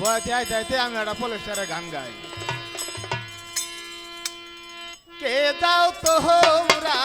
বয়াতে আইতে আইতে আমি একটা পলেস্টারে গান গাই। কে দাও তোমরা